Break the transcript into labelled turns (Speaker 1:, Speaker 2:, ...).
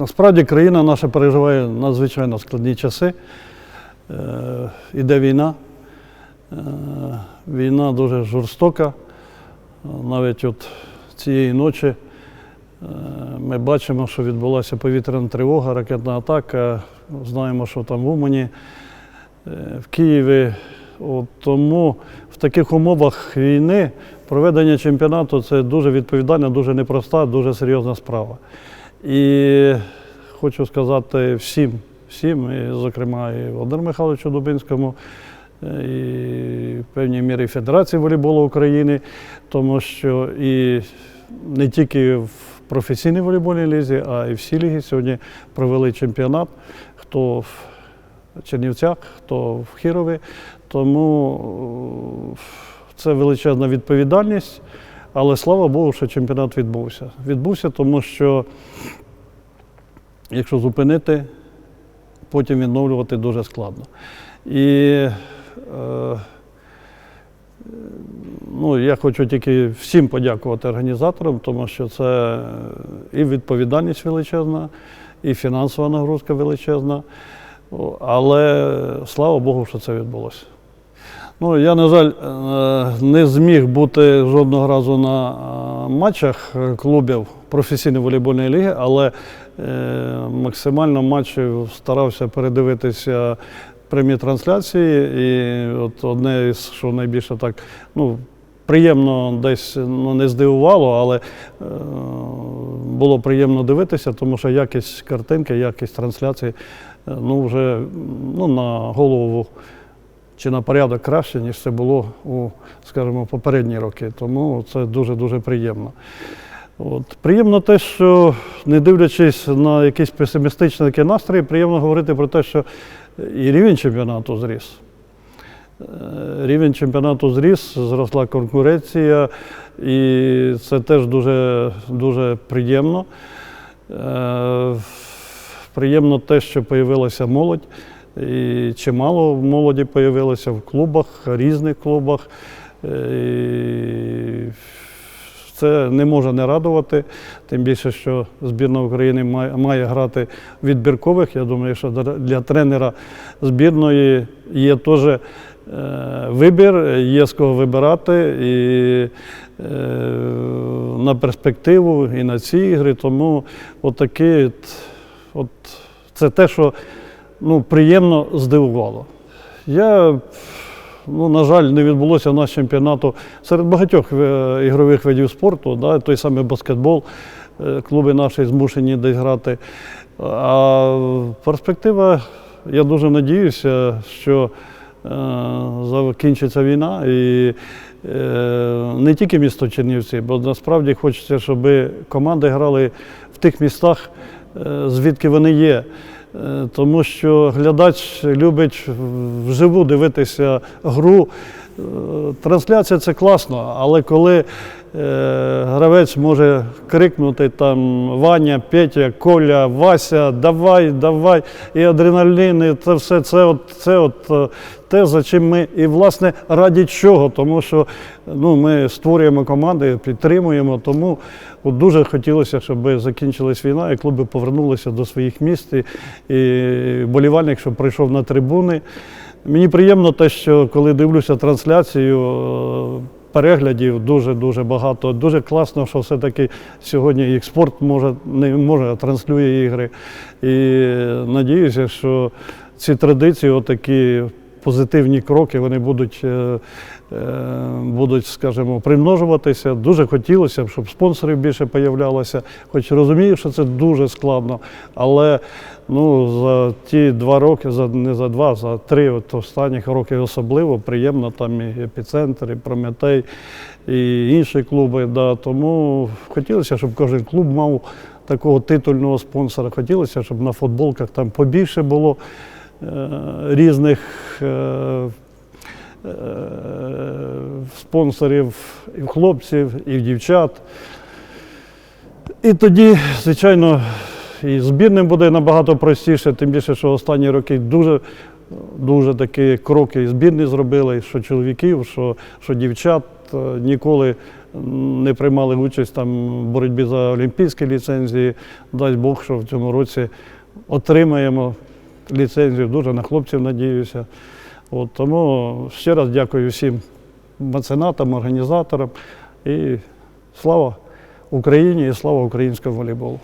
Speaker 1: Насправді країна наша переживає надзвичайно складні часи. Е, Іде війна. Е, Війна дуже жорстока. Навіть от цієї ночі е, ми бачимо, що відбулася повітряна тривога, ракетна атака. Знаємо, що там в Умані, е, в Києві. От тому в таких умовах війни проведення чемпіонату це дуже відповідальна, дуже непроста, дуже серйозна справа. І хочу сказати всім, всім, і, зокрема, і Володимиру Михайловичу Дубинському, е, і в певній мірі Федерації волейболу України, тому що і не тільки в професійній волейбольній лізі, а й всі ліги сьогодні провели чемпіонат. Хто в Чернівцях, хто в Хірові. Тому е, це величезна відповідальність. Але слава Богу, що чемпіонат відбувся. Відбувся, тому що якщо зупинити, потім відновлювати дуже складно. І е, ну, я хочу тільки всім подякувати організаторам, тому що це і відповідальність величезна, і фінансова нагрузка величезна. Але слава Богу, що це відбулося. Ну, я, на жаль, е, не зміг бути жодного разу на е, матчах е, клубів професійної волейбольної ліги, але максимально матчів старався передивитися прямі трансляції. І от одне що найбільше так, ну, приємно десь ну, не здивувало, але було приємно дивитися, тому що якість картинки, якість трансляції ну, вже ну, на голову чи на порядок краще, ніж це було у, скажімо, попередні роки. Тому це дуже-дуже приємно. От. Приємно те, що не дивлячись на якісь песимістичні такі настрої, приємно говорити про те, що і рівень чемпіонату зріс. Е, Рівень чемпіонату зріс, зросла конкуренція, і це теж дуже, дуже приємно. Е, Приємно те, що з'явилася молодь. І чимало молоді з'явилося в клубах, різних клубах. Е, І це не може не радувати, тим більше, що збірна України має, має грати в відбіркових. Я думаю, що для тренера збірної є теж е, вибір, є з кого вибирати і е, на перспективу, і на ці ігри. Тому отакі, от, от, це те, що ну, приємно здивувало. Я, ну, на жаль, не відбулося у нас чемпіонату серед багатьох е, ігрових видів спорту, да, той самий баскетбол, е, клуби наші змушені десь грати. А перспектива, я дуже надіюся, що е, закінчиться війна і е, не тільки місто Чернівці, бо насправді хочеться, щоб команди грали в тих містах, е, звідки вони є. Е, Тому що глядач любить вживу дивитися гру. Е, Трансляція це класно, але коли е, гравець може крикнути там Ваня, Петя, Коля, Вася, давай, давай, і адреналін, і це все це от, це от е, те, за чим ми і власне раді чого, тому що ну, ми створюємо команди, підтримуємо. Тому от дуже хотілося, щоб закінчилась війна, і клуби повернулися до своїх міст, і, і болівальник, щоб прийшов на трибуни. Мені приємно те, що коли дивлюся трансляцію, е, переглядів дуже-дуже багато. Дуже класно, що все-таки сьогодні і спорт може, не може, а транслює ігри. І надіюся, що ці традиції, отакі позитивні кроки, вони будуть, е, е, будуть, скажімо, примножуватися. Дуже хотілося б, щоб спонсорів більше появлялося. Хоч розумію, що це дуже складно, але ну, за ті два роки, за, не за два, за три от останніх роки особливо приємно, там і епіцентр, і Прометей, і інші клуби. Да. Тому хотілося, щоб кожен клуб мав такого титульного спонсора. Хотілося, щоб на футболках там побільше було різних. Е, е, Спонсорів і в хлопців, і в дівчат. І тоді, звичайно, і збірним буде набагато простіше, тим більше, що останні роки дуже, дуже такі кроки і збірні зробили, що чоловіків, що, що дівчат. Е, Ніколи не приймали участь там в боротьбі за олімпійські ліцензії. Дасть Бог, що в цьому році отримаємо ліцензію. Дуже на хлопців надіюся. От, тому ще раз дякую всім меценатам, організаторам і слава Україні і слава українському волейболу.